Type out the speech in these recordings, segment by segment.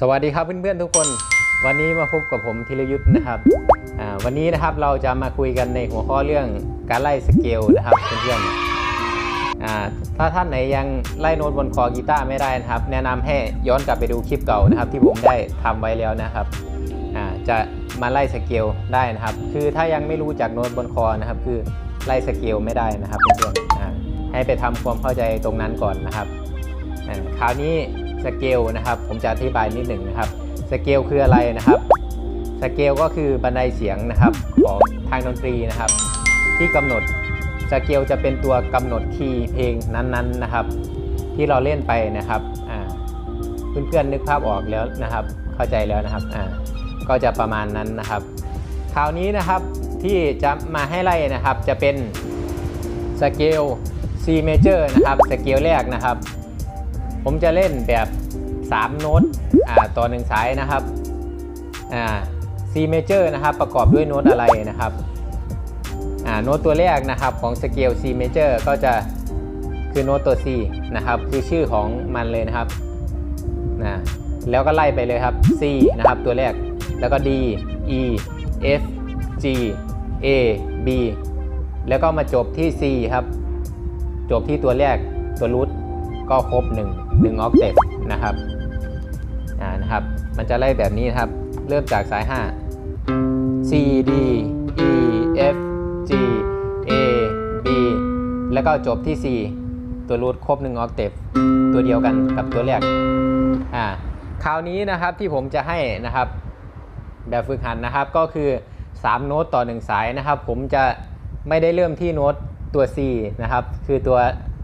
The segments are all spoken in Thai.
สวัสดีครับเพื่อนๆทุกคน วันนี้มาพบกับผมธีรยุทธ์นะครับวันนี้นะครับเราจะมาคุยกันในหัวข้อเรื่องการไล่สเกลนะครับเพื่อนๆอ่าถ้าท่านไหนยังไล่โน้ตบนคอกีตาร์ไม่ได้นะครับ แนะนำให้ย้อนกลับไปดูคลิปเก่านะครับ ที่ผมได้ทำไว้แล้วนะครับจะมาไล่สเกลได้นะครับ คือถ้ายังไม่รู้จักโน้ตบนคอนะครับ คือไล่สเกลไม่ได้นะครับเพื่อนๆอ่าให้ไปทำความเข้าใจตรงนั้นก่อนนะครับคราวนี้ สเกลนะครับ ผมจะอธิบายนิดหนึ่งนะครับ สเกลคืออะไรนะครับ สเกลก็คือบันไดเสียงนะครับของทางดนตรีนะครับ ที่กำหนดสเกลจะเป็นตัวกำหนดคีย์เพลงนั้นๆนะครับ ที่เราเล่นไปนะครับเพื่อนๆนึกภาพออกแล้วนะครับ เข้าใจแล้วนะครับอ่าก็จะประมาณนั้นนะครับ คราวนี้นะครับที่จะมาให้ไล่นะครับจะเป็นสเกล C major นะครับสเกลแรกนะครับ ผมจะเล่นแบบ 3 โน้ตอ่าต่อหนึ่งสายนะครับอ่า C major นะครับประกอบด้วยโน้ตอะไรนะครับอ่าโน้ตตัวแรกนะครับของสเกล C major ก็จะคือโน้ตตัว C นะครับคือชื่อของมันเลยนะครับนะแล้วก็ไล่ไปเลยครับ C นะครับตัวแรกแล้วก็ D E F G A B แล้วก็มาจบที่ C ครับ จบที่ตัวแรกตัวรูท ก็ครบ 1 1ออกเตปนะครับอ่านะครับ มันจะไล่แบบนี้นะครับ เริ่มจากสาย 5 C D E F G A B แล้วก็จบที่ C ตัวรูทครบ 1 ออกเตปตัวเดียวกันกับตัวแรกอ่าคราวนี้นะครับที่ผมจะให้นะครับแบบฝึกหัดนะครับก็คือ 3 โน้ตต่อ 1 สายนะครับ ผมจะไม่ได้เริ่มที่โน้ตตัว C นะครับ คือตัว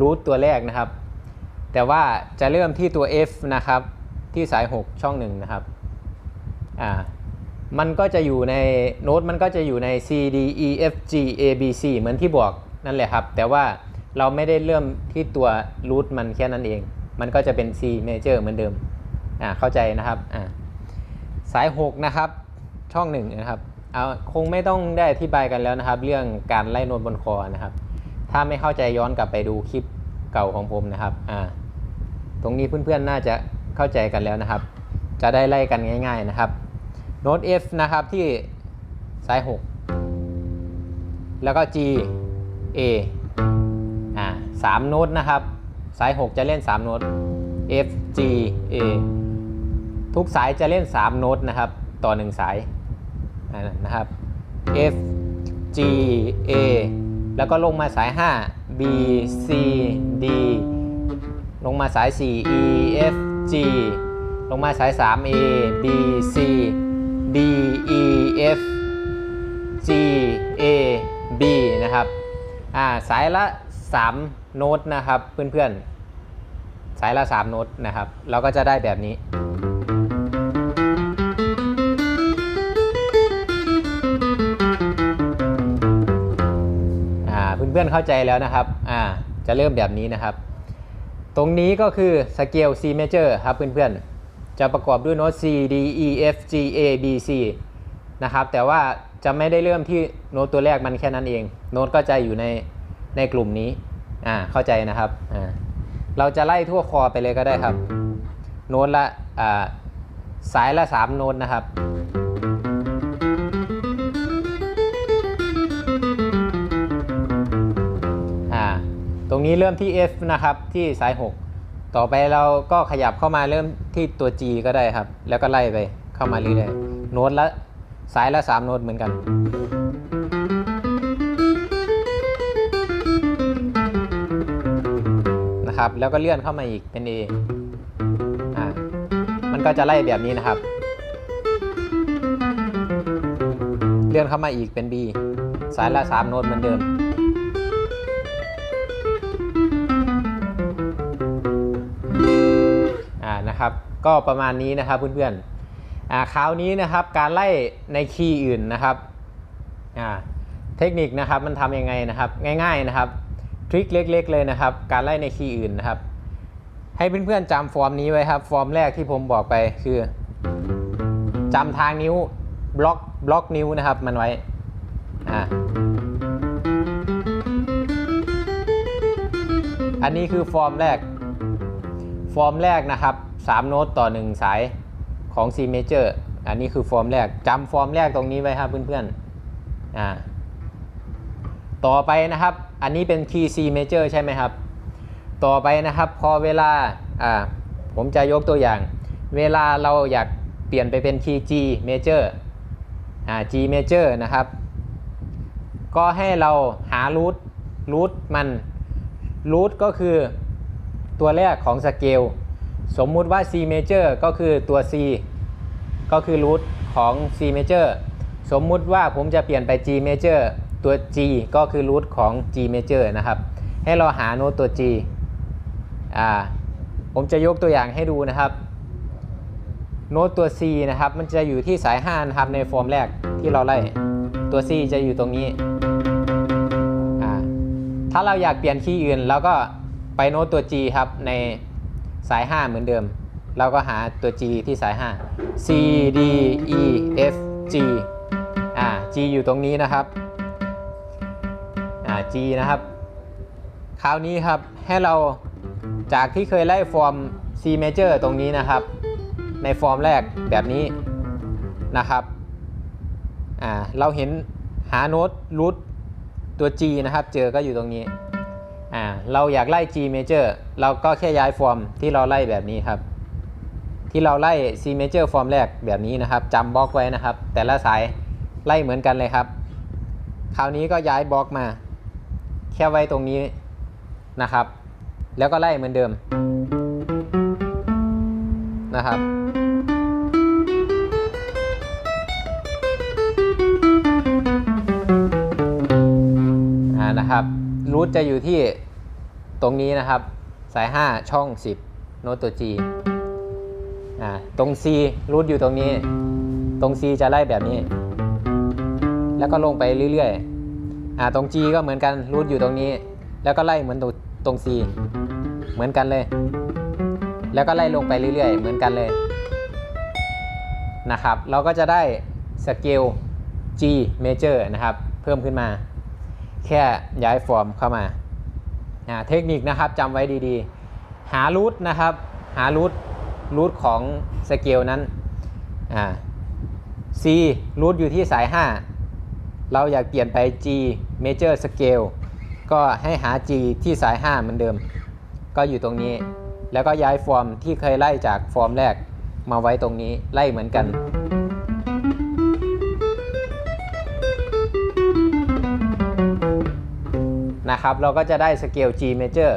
รูทตัวแรกนะครับ แต่ว่าจะเริ่มที่ตัว F นะครับ ที่สาย 6 ช่องหนึ่งนะครับอ่ามันก็จะอยู่ในโน้ตมันก็จะอยู่ใน C D E F G A B C เหมือนที่บอกนั่นแหละครับ แต่ว่าเราไม่ได้เริ่มที่ตัวรูทมันแค่นั้นเอง มันก็จะเป็น C major เหมือนเดิมอ่าเข้าใจนะครับอ่าสาย 6 นะครับ ช่องหนึ่งนะครับเอาคงไม่ต้องได้อธิบายกันแล้วนะครับ เรื่องการไล่โน้ตบนคอนะครับ ถ้าไม่เข้าใจย้อนกลับไปดูคลิปเก่าของผมนะครับอ่า ตรงนี้เพื่อนๆน่าจะเข้าใจกันแล้วนะครับ จะได้ไล่กันง่าย ๆนะครับโน้ต F นะครับที่สาย 6 แล้วก็ G A อ่าสามโน้ตนะครับ สาย 6 จะเล่น 3 โน้ต F G A ทุกสายจะเล่น 3 โน้ตนะครับ ต่อ 1 สายอ่านะครับ F G A แล้วก็ลงมาสาย 5 B C D ลงมาสาย 4 E F G ลงมาสาย 3 A B C D E F G A B นะครับอ่าสายละ 3 โน้ตนะครับเพื่อนๆ สายละ 3 โน้ตนะครับ เราก็จะได้แบบนี้อ่าเพื่อนๆเข้าใจแล้วนะครับ อ่า จะเริ่มแบบนี้นะครับ ตรงนี้ก็คือสเกล C major ครับเพื่อนๆ จะประกอบด้วยโน้ต C D E F G A B C นะครับ แต่ว่าจะไม่ได้เริ่มที่โน้ตตัวแรกมันแค่นั้นเอง โน้ตก็จะอยู่ในในกลุ่มนี้ อ่า เข้าใจนะครับ อ่า เราจะไล่ทั่วคอไปเลยก็ได้ครับ โน้ตละ อ่า สายละ 3 โน้ตนะครับ รงนี้เริ่มที่ F นะครับที่สาย 6 ต่อไปเราก็ขยับเข้ามาเริ่มที่ตัว G ก็ได้ครับ แล้วก็ไล่ไปเข้ามาเรื่อยๆโน้ตละสายละ 3 โน้ตเหมือนกัน นะครับ แล้วก็เลื่อนเข้ามาอีกเป็น A อ่ามันก็จะไล่แบบนี้นะครับ เลื่อนเข้ามาอีกเป็น B สายละ 3 โน้ตเหมือนเดิม นะครับ ก็ประมาณนี้นะครับเพื่อนๆอ่าคราวนี้นะครับการไล่ในคีย์อื่นนะครับอ่าเทคนิคนะครับมันทำยังไงนะครับง่าย ๆนะครับทริคเล็ก ๆ เลยนะครับ การไล่ในคีย์อื่นนะครับ ให้เพื่อนๆจำฟอร์มนี้ไว้ครับ ฟอร์มแรกที่ผมบอกไปคือจำทางนิ้วบล็อกบล็อกนิ้วนะครับมันไว้อ่าอันนี้คือฟอร์มแรก ฟอร์มแรกนะครับ 3 โน้ตต่อ 1 สายของ C major อันนี้คือฟอร์มแรกจำฟอร์มแรกตรงนี้ไว้ครับเพื่อนๆอ่าต่อไปนะครับ อันนี้เป็นคีย์ C major ใช่ไหมครับ ต่อไปนะครับ พอเวลาอ่าผมจะยกตัวอย่าง เวลาเราอยากเปลี่ยนไปเป็นคีย์ G major อ่า G major นะครับ ก็ให้เราหารูทรูทมันรูทก็คือตัวแรกของสเกล สมมุติว่า C major ก็คือตัว C ก็คือรูทของ C major สมมุติว่าผมจะเปลี่ยนไป G major ตัว G ก็คือรูทของ G major นะครับ ให้เราหาโน้ตตัว G อ่า ผมจะยกตัวอย่างให้ดูนะครับ โน้ตตัว C นะครับ มันจะอยู่ที่สาย5นะครับในฟอร์มแรกที่เราไล่ตัว C จะอยู่ตรงนี้ อ่า ถ้าเราอยากเปลี่ยนคีย์อื่นเราก็ไปโน้ตตัว G ครับใน สาย 5 เหมือนเดิม เราก็หาตัว G ที่สาย 5 C D E F G อ่า G อยู่ตรงนี้นะครับ อ่า G นะครับ คราวนี้ครับให้เราจากที่เคยไล่ฟอร์ม C major ตรงนี้นะครับ ในฟอร์มแรกแบบนี้นะครับ อ่า เราเห็นหาโน้ตรูทตัว G นะครับ เจอก็อยู่ตรงนี้ อ่าเราอยากไล่ G major เราก็แค่ย้ายฟอร์มที่เราไล่แบบนี้ครับ ที่เราไล่ C major ฟอร์มแรกแบบนี้นะครับจำบล็อกไว้นะครับ แต่ละสายไล่เหมือนกันเลยครับ คราวนี้ก็ย้ายบล็อกมา แค่ไว้ตรงนี้นะครับ แล้วก็ไล่เหมือนเดิมนะครับนะครับรูทจะอยู่ที่ ตรงนี้นะครับ สาย 5 ช่อง 10 โน้ตตัว G อ่าตรง C รูทอยู่ตรงนี้ ตรง C จะไล่แบบนี้ แล้วก็ลงไปเรื่อยๆอ่าตรง G ก็เหมือนกันรูทอยู่ตรงนี้ แล้วก็ไล่เหมือนตรงตรง C เหมือนกันเลย แล้วก็ไล่ลงไปเรื่อยๆ เหมือนกันเลยนะครับ เราก็จะได้สเกล G major นะครับ เพิ่มขึ้นมา แค่ย้ายฟอร์มเข้ามา อ่าเทคนิคนะครับจำไว้ดีๆ หารูทนะครับ หารูทรูทของสเกลนั้นอ่า C รูทอยู่ที่สาย 5 เราอยากเปลี่ยนไป G major scale ก็ให้หา G ที่สาย 5 เหมือนเดิม ก็อยู่ตรงนี้ แล้วก็ย้ายฟอร์มที่เคยไล่จากฟอร์มแรกมาไว้ตรงนี้ไล่เหมือนกัน นะครับเราก็จะได้สเกล G major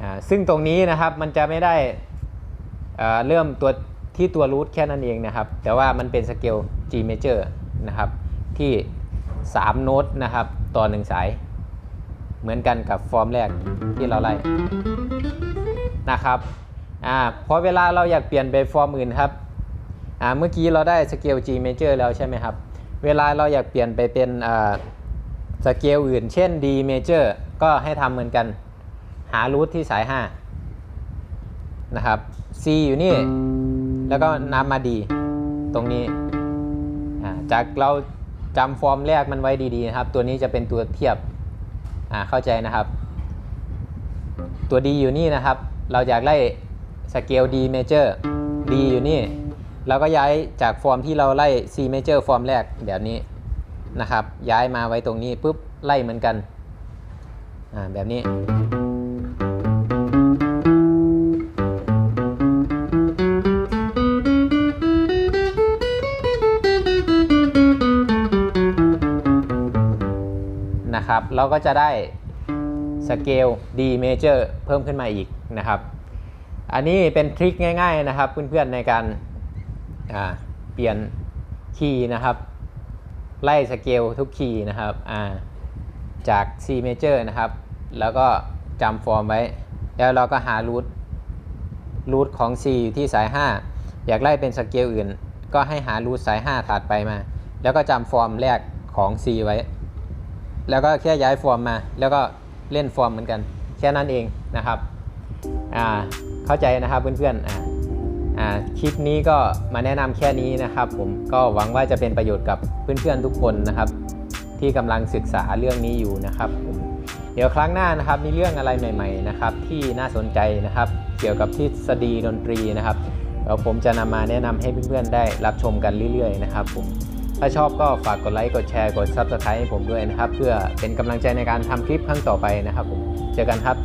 อ่าซึ่งตรงนี้นะครับมันจะไม่ได้เเริ่มตัวที่ตัวรูทแค่นั้นเองนะครับ แต่ว่ามันเป็นสเกล G major นะครับ ที่ 3 โน้ตนะครับ ต่อ 1 สาย เหมือนกันกับฟอร์มแรกที่เราไล่นะครับอ่าพอเวลาเราอยากเปลี่ยนไปฟอร์มอื่นครับอ่าเมื่อกี้เราได้สเกล G major แล้วใช่ไหมครับ เวลาเราอยากเปลี่ยนไปเป็นอ่า สเกลอื่น เช่น D major ก็ให้ทำเหมือนกัน หารูทที่สาย 5 นะครับ C อยู่นี่ แล้วก็นับมา D ตรงนี้จากเราจำฟอร์มแรกมันไว้ดีๆนะครับ ตัวนี้จะเป็นตัวเทียบเข้าใจนะครับ ตัว D อยู่นี่นะครับ เราอยากไล่สเกล D major D อยู่นี่ เราก็ย้ายจากฟอร์มที่เราไล่ C major ฟอร์มแรกแบบนี้ นะครับ ย้ายมาไว้ตรงนี้ปุ๊บไล่เหมือนกันอ่าแบบนี้ นะครับ เราก็จะได้สเกล D major เพิ่มขึ้นมาอีกนะครับ อันนี้เป็นทริคง่าย ๆ นะครับเพื่อนๆในการอ่าเปลี่ยนคีย์นะครับ ไล่สเกลทุกคีย์นะครับอ่าจาก C major นะครับ แล้วก็จำฟอร์มไว้ แล้วเราก็หารูทรูทของ C อยู่ที่สาย 5 อยากไล่เป็นสเกลอื่น ก็ให้หารูทสาย 5 ถัดไปมา แล้วก็จำฟอร์มแรกของ C ไว้ แล้วก็แค่ย้ายฟอร์มมา แล้วก็เล่นฟอร์มเหมือนกัน แค่นั้นเองนะครับ อ่า เข้าใจนะครับเพื่อนๆอ่า คลิปนี้ก็มาแนะนำแค่นี้นะครับ ผมก็หวังว่าจะเป็นประโยชน์กับเพื่อนๆทุกคนนะครับ ที่กำลังศึกษาเรื่องนี้อยู่นะครับผมเดี๋ยวครั้งหน้านะครับมีเรื่องอะไรใหม่ ๆ นะครับ ที่น่าสนใจนะครับ เกี่ยวกับทฤษฎีดนตรีนะครับเดี๋ยวผมจะนำมาแนะนำให้เพื่อนๆได้รับชมกันเรื่อยๆนะครับผมถ้าชอบก็ฝากกดไลค์กดแชร์กด Subscribe ให้ผมด้วยนะครับ เพื่อเป็นกำลังใจในการทำคลิปครั้งต่อไปนะครับผมเจอกันครับ